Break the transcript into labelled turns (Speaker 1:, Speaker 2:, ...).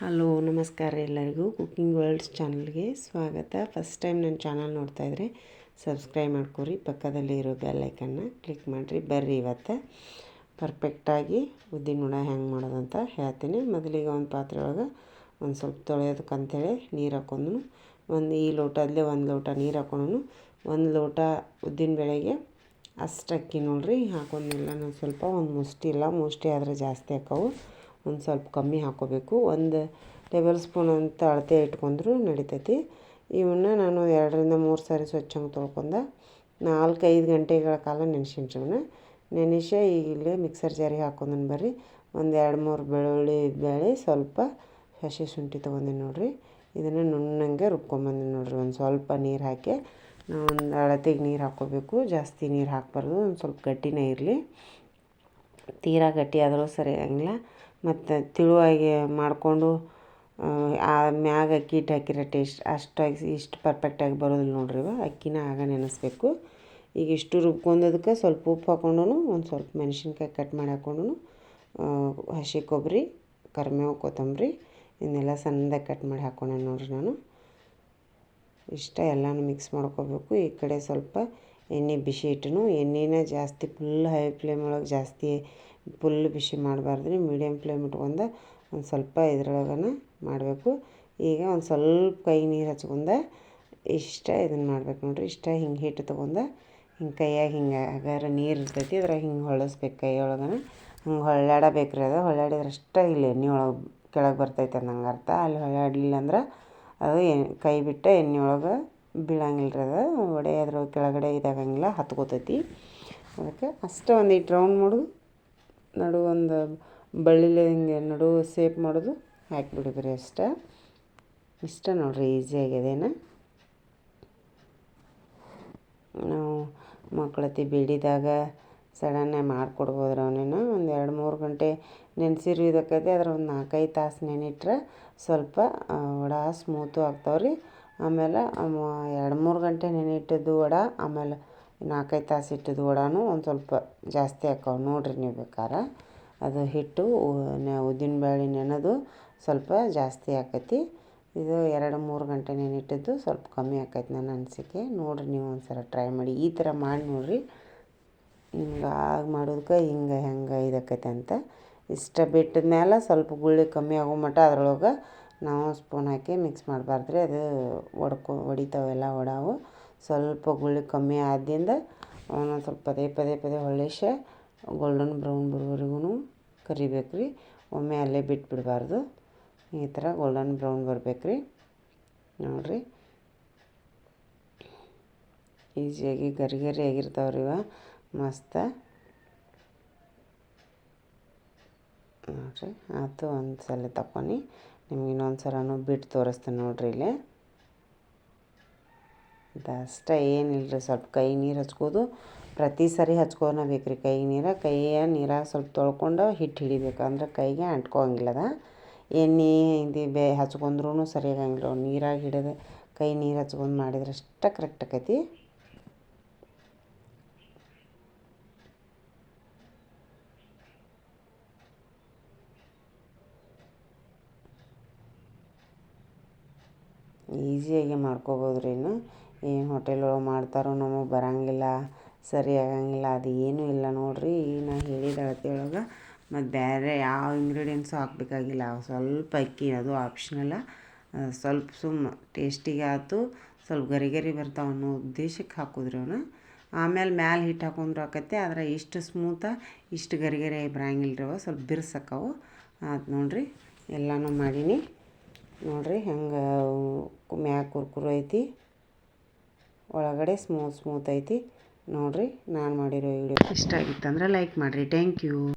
Speaker 1: Hello, ನಮಸ್ಕಾರ ಎಲ್ಲರಿಗೂ. Cooking worlds ಚಾನಲ್ಗೆ ಸ್ವಾಗತ. ಫಸ್ಟ್ ಟೈಮ್ ನನ್ನ ಚಾನಲ್ ನೋಡ್ತಾಯಿದ್ರೆ ಸಬ್ಸ್ಕ್ರೈಬ್ ಮಾಡ್ಕೊರಿ. ಪಕ್ಕದಲ್ಲಿ ಇರೋ ಬೆಲ್ಲೈಕನ್ನ ಕ್ಲಿಕ್ ಮಾಡಿರಿ. ಬರ್ರಿ ಇವತ್ತು. ಪರ್ಫೆಕ್ಟಾಗಿ ಉದ್ದಿನ ಹುಡ ಹೆಂಗೆ ಮಾಡೋದಂತ ಹೇಳ್ತೀನಿ. ಮೊದಲಿಗೆ ಒಂದು ಪಾತ್ರೆ ಒಳಗೆ ಒಂದು ಸ್ವಲ್ಪ ತೊಳೆಯೋದಕ್ಕಂಥೇಳಿ ನೀರು ಹಾಕೊಂಡು ಒಂದು ಈ ಲೋಟದಲ್ಲೇ ಒಂದು ಲೋಟ ನೀರು ಹಾಕೊಂಡು ಒಂದು ಲೋಟ ಉದ್ದಿನ ಬೆಳೆಗೆ ಅಷ್ಟು ಅಕ್ಕಿ ನೋಡ್ರಿ. ಹಾಕೊಂಡೆಲ್ಲ ಸ್ವಲ್ಪ ಒಂದು ಮುಷ್ಟಿ ಇಲ್ಲ ಮುಷ್ಟಿ ಆದರೆ ಜಾಸ್ತಿ ಹಾಕವು. ಒಂದು ಸ್ವಲ್ಪ ಕಮ್ಮಿ ಹಾಕ್ಕೋಬೇಕು ಒಂದು ಟೇಬಲ್ ಸ್ಪೂನ್ ಅಂತ ಅಳತೆ ಇಟ್ಕೊಂಡ್ರು ನಡಿತೈತಿ. ಇವನ್ನ ನಾನು ಎರಡರಿಂದ ಮೂರು ಸಾರಿ ಸ್ವಚ್ಛಂಗೆ ತೊಳ್ಕೊಂಡು ನಾಲ್ಕೈದು ಗಂಟೆಗಳ ಕಾಲ ನೆನೆಸಿನ್ರಿ ನೆನೆಸಿ ಈಗ ಇಲ್ಲೇ ಮಿಕ್ಸರ್ ಜಾರಿಗೆ ಹಾಕೊಂಡನ್ ಬರ್ರಿ. ಒಂದು ಎರಡು ಮೂರು ಬೆಳ್ಳುಳ್ಳಿ ಬೇಳೆ ಸ್ವಲ್ಪ ಹಸಿ ಶುಂಠಿ ತೊಗೊಂಡಿನಿ ನೋಡಿರಿ. ಇದನ್ನು ನುಣ್ಣಂಗೆ ರುಬ್ಕೊಂಬಂದಿ ನೋಡಿರಿ. ಒಂದು ಸ್ವಲ್ಪ ನೀರು ಹಾಕಿ ಒಂದು ಅಳತೆಗೆ ನೀರು ಹಾಕ್ಕೋಬೇಕು ಜಾಸ್ತಿ ನೀರು ಹಾಕಬಾರ್ದು. ಒಂದು ಸ್ವಲ್ಪ ಗಟ್ಟಿನೇ ಇರಲಿ. ತೀರಾ ಗಟ್ಟಿ ಆದರೂ ಸರಿ ಆಗಂಗಿಲ್ಲ. ಮತ್ತು ತಿಳುವಾಗಿ ಮಾಡಿಕೊಂಡು, ಆ ಮ್ಯಾಗ ಅಕ್ಕಿ ಹಿಟ್ಟು ಹಾಕಿರೋ ಟೇಸ್ಟ್ ಅಷ್ಟಾಗಿ ಇಷ್ಟು ಪರ್ಫೆಕ್ಟಾಗಿ ಬರೋದಿಲ್ಲ ನೋಡ್ರಿ ಇವ. ಅಕ್ಕಿನ ಆಗ ನೆನೆಸ್ಬೇಕು. ಈಗ ಇಷ್ಟು ರುಬ್ಕೊಂಡದಕ್ಕೆ ಸ್ವಲ್ಪ ಉಪ್ಪು ಹಾಕ್ಕೊಂಡು ಒಂದು ಸ್ವಲ್ಪ ಮೆಣಸಿನ್ಕಾಯಿ ಕಟ್ ಮಾಡಿ ಹಾಕ್ಕೊಂಡು ಹಸಿ ಕೊಬ್ಬರಿ, ಕರ್ಮೇವು, ಕೊತ್ತಂಬರಿ ಇದನ್ನೆಲ್ಲ ಸಣ್ಣದಾಗಿ ಕಟ್ ಮಾಡಿ ಹಾಕ್ಕೊಂಡೆ ನೋಡ್ರಿ ನಾನು. ಇಷ್ಟ ಎಲ್ಲನೂ ಮಿಕ್ಸ್ ಮಾಡ್ಕೋಬೇಕು. ಈ ಕಡೆ ಸ್ವಲ್ಪ ಎಣ್ಣೆ ಬಿಸಿ ಇಟ್ಟು ಎಣ್ಣೆನ ಜಾಸ್ತಿ ಫುಲ್ ಹೈ ಫ್ಲೇಮ್ ಒಳಗೆ ಜಾಸ್ತಿ ಫುಲ್ ಬಿಸಿ ಮಾಡಬಾರ್ದು. ಮೀಡಿಯಮ್ ಫ್ಲೇಮ್ ಇಟ್ಕೊಂಡು ಒಂದು ಸ್ವಲ್ಪ ಇದ್ರೊಳಗನ ಮಾಡಬೇಕು. ಈಗ ಒಂದು ಸ್ವಲ್ಪ ಕೈ ನೀರು ಹಚ್ಕೊಂಡು ಇಷ್ಟ ಇದನ್ನು ಮಾಡ್ಬೇಕು ನೋಡಿರಿ. ಇಷ್ಟ ಹಿಂಗೆ ಹಿಟ್ಟು ತೊಗೊಂಡು ಹಿಂಗೆ ಕೈಯಾಗ ಹಿಂಗೆ ಅಗಾರ ನೀರು ಇರ್ತೈತಿ, ಅದ್ರಾಗ ಹಿಂಗೆ ಹೊಳಸ್ಬೇಕು ಕೈ ಒಳಗನ ಹಂಗೆ ಹೊಳ್ಳಾಡಬೇಕು ರೀ ಅದು. ಹೊಳ್ಳಾಡಿದ್ರೆ ಅಷ್ಟೇ ಇಲ್ಲಿ ಎಣ್ಣೆ ಒಳಗೆ ಕೆಳಗೆ ಬರ್ತೈತೆ ಅನ್ನಂಗೆ ಅರ್ಥ. ಅಲ್ಲಿ ಹೊಳ್ಳಾಡಲಿಲ್ಲ ಅಂದ್ರೆ ಅದು ಕೈ ಬಿಟ್ಟು ಎಣ್ಣೆ ಒಳಗೆ ಬೀಳಂಗಿಲ್ಲ ರೀ ಅದು. ಒಡೆ ಅದ್ರ ಕೆಳಗಡೆ ಇದಾಗಂಗಿಲ್ಲ, ಹತ್ಕೋತೈತಿ. ಅದಕ್ಕೆ ಅಷ್ಟು ಒಂದು ಇಟ್ಟು ರೌಂಡ್ ಮಾಡೋದು. ನಡು ಒಂದು ಬಳ್ಳಿಲಿ ಹಿಂಗೆ ನಡು ಸೇಪ್ ಮಾಡೋದು. ಹಾಕಿಬಿಡಿದ್ರಿ ಅಷ್ಟೇ. ಇಷ್ಟ ನೋಡಿರಿ ಆಗ್ಯದೇನ ನಾವು ಮಕ್ಕಳತಿ ಬಿಡಿದಾಗ ಸಡನ್ನೇ ಮಾಡಿಕೊಡ್ಬೋದ್ರಿ ಅವನೇನು. ಒಂದು ಎರಡು ಮೂರು ಗಂಟೆ ನೆನೆಸಿರು ಇದಕ್ಕೈತೆ. ಅದ್ರ ಒಂದು ನಾಲ್ಕೈದು ತಾಸು ನೆನಿಟ್ರೆ ಸ್ವಲ್ಪ ವಡ ಸ್ಮೂತು ಆಗ್ತಾವ್ರಿ. ಆಮೇಲೆ ಎರಡು ಮೂರು ಗಂಟೆ ನೆನೆಯಿಟ್ಟಿದ್ದು ವಡ, ಆಮೇಲೆ ನಾಲ್ಕೈದು ತಾಸು ಇಟ್ಟಿದ್ದು ವಡಾನು ಒಂದು ಸ್ವಲ್ಪ ಜಾಸ್ತಿ ಹಾಕವು ನೋಡಿರಿ ನೀವು ಬೇಕಾದ್ರೆ ಅದು ಹಿಟ್ಟು ಉದ್ದಿನ ಬೇಳೆ ನೆನೆದು ಸ್ವಲ್ಪ ಜಾಸ್ತಿ ಆಕೈತಿ. ಇದು ಎರಡು ಮೂರು ಗಂಟೆ ನೆನೆಯಿಟ್ಟಿದ್ದು ಸ್ವಲ್ಪ ಕಮ್ಮಿ ಆಕೈತಿ ನನ್ನ ಅನಿಸಿಕೆ. ನೋಡಿರಿ ನೀವು ಒಂದು ಸಲ ಟ್ರೈ ಮಾಡಿ. ಈ ಥರ ಮಾಡಿ ನೋಡಿರಿ. ಹಿಂಗೆ ಆಗ ಮಾಡೋದಕ್ಕೆ ಹಿಂಗೆ ಹೆಂಗೆ ಇದಾಕೈತೆ ಅಂತ. ಇಷ್ಟ ಬಿಟ್ಟಿದ ಮೇಲೆ ಸ್ವಲ್ಪ ಗುಳ್ಳಿ ಕಮ್ಮಿ ಆಗೋ ಮಟ್ಟ ಅದ್ರೊಳಗೆ ನಾವು ಸ್ಪೂನ್ ಹಾಕಿ ಮಿಕ್ಸ್ ಮಾಡಬಾರ್ದು ರೀ ಅದು ಒಡ್ಕೊ, ಒಡಿತಾವೆಲ್ಲ ಒಡಾವು. ಸ್ವಲ್ಪ ಗುಳ್ಳಿ ಕಮ್ಮಿ ಆದಿಂದ ಅವನ್ನ ಸ್ವಲ್ಪ ಪದೇ ಪದೇ ಪದೇ ಹೊಳ್ಳಿಸಿ ಗೋಲ್ಡನ್ ಬ್ರೌನ್ ಬರೋವರೆಗೂ ಕರಿಬೇಕು ರೀ ಒಮ್ಮೆ ಅಲ್ಲೇ ಬಿಟ್ಬಿಡಬಾರ್ದು. ಈ ಥರ ಗೋಲ್ಡನ್ ಬ್ರೌನ್ ಬರ್ಬೇಕು ರೀ ನೋಡಿರಿ. ಈಸಿಯಾಗಿ ಗರಿ ಗರಿ ಆಗಿರ್ತಾವೆ ರೀ ಇವ. ಮಸ್ತ. ನೋಡಿರಿ ಆಯ್ತು ಒಂದು ಸಲ ತಕ್ಕೊಂಡು ನಿಮ್ಗೆ ಇನ್ನೊಂದು ಸಲನೂ ಬಿಟ್ಟು ತೋರಿಸ್ತೇನೆ ನೋಡ್ರಿ ಇಲ್ಲಿ. ಅಷ್ಟೇ ಏನಿಲ್ಲ ರೀ ಸ್ವಲ್ಪ ಕೈ ನೀರು ಹಚ್ಕೋದು. ಪ್ರತಿ ಸರಿ ಹಚ್ಕೋನ ಬೇಕು ರೀ ಕೈ ನೀರು. ಕೈಯ ನೀರಾಗ ಸ್ವಲ್ಪ ತೊಳ್ಕೊಂಡು ಹಿಟ್ಟು ಹಿಡಿಬೇಕು. ಅಂದ್ರೆ ಕೈಗೆ ಅಂಟ್ಕೋಂಗಿಲ್ಲ ಅದ. ಎಣ್ಣೆ ಇದು ಬೇ ಹಚ್ಕೊಂಡ್ರೂ ಸರಿಯಾಗಂಗಿಲ್ಲ ನೀರಾಗಿ ಹಿಡಿದು ಕೈ ನೀರು ಹಚ್ಕೊಂಡು ಮಾಡಿದ್ರೆ ಅಷ್ಟೇ ಕರೆಕ್ಟ್ ಆಕೈತಿ ಈಸಿಯಾಗಿ ಮಾಡ್ಕೊಬೋದು ರೀ ಏನು ಹೋಟೆಲ್ ಒಳಗೆ ಮಾಡ್ತಾರೋ ನಮಗೆ ಬರೋಂಗಿಲ್ಲ ಸರಿ ಆಗಂಗಿಲ್ಲ ಅದು ಏನೂ ಇಲ್ಲ ನೋಡಿರಿ. ಈಗ ನಾ ಹೇಳಿದ ಅಳತೆ ಒಳಗೆ ಮತ್ತು ಬೇರೆ ಯಾವ ಇಂಗ್ರೀಡಿಯೆಂಟ್ಸು ಹಾಕ್ಬೇಕಾಗಿಲ್ಲ. ಸ್ವಲ್ಪ ಅಕ್ಕಿ, ಅದು ಆಪ್ಷನಲ್ಲ ಸ್ವಲ್ಪ ಸುಮ್ಮ ಟೇಸ್ಟಿಗೆ ಆಯ್ತು ಸ್ವಲ್ಪ ಗರಿ ಗರಿ ಬರ್ತಾವೆ ಅನ್ನೋ ಉದ್ದೇಶಕ್ಕೆ ಹಾಕೋದ್ರಿ ಅವನ್ನ ಆಮೇಲೆ ಮ್ಯಾಲೆ ಹಿಟ್ಟು ಹಾಕೊಂಡ್ರೆ ಆಕೈತೆ ಆದ್ರೆ ಇಷ್ಟು ಸ್ಮೂತ, ಇಷ್ಟು ಗರಿ ಗರಿ ಬರಂಗಿಲ್ಲ ಅವ ಸ್ವಲ್ಪ ಬಿರ್ಸಕ್ಕವು. ಆಯ್ತು ನೋಡಿರಿ, ಎಲ್ಲನೂ ಮಾಡೀನಿ. ನೋಡಿರಿ ಹೆಂಗೆ ಕುರ್ಕುರು ಐತಿ. ಒಳಗಡೆ ಸ್ಮೂತ್ ಸ್ಮೂತ್ ಐತಿ. ನೋಡಿರಿ ನಾನು ಮಾಡಿರೋ ವಿಡಿಯೋ ಇಷ್ಟ ಆಗಿತ್ತಂದ್ರೆ ಲೈಕ್ ಮಾಡಿರಿ. Thank you